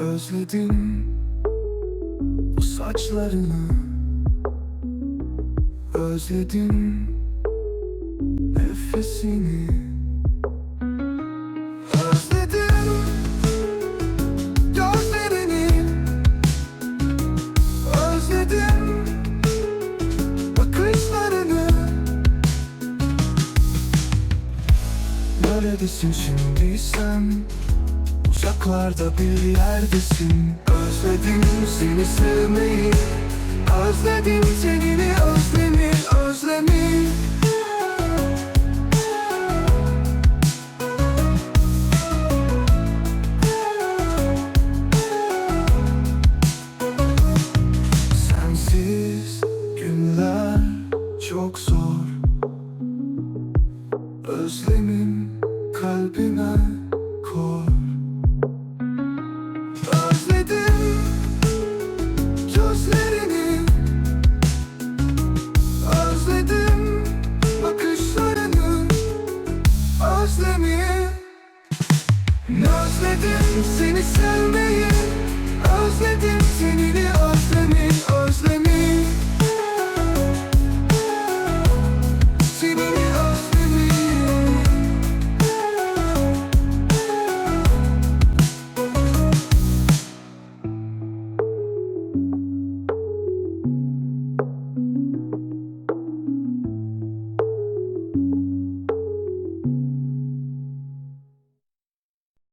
Özledim bu saçlarını. Özledim nefesini. Özledim gözlerini. Özledim bakışlarını. Neredesin şimdi sen? Uzaklarda bir yerdesin. Özledim seni sevmeyi. Özledim tenini özlemi özlemi. Sensiz günler çok zor. Özlemim kalbime kor Özledim seni sevmeyi Özledim seni de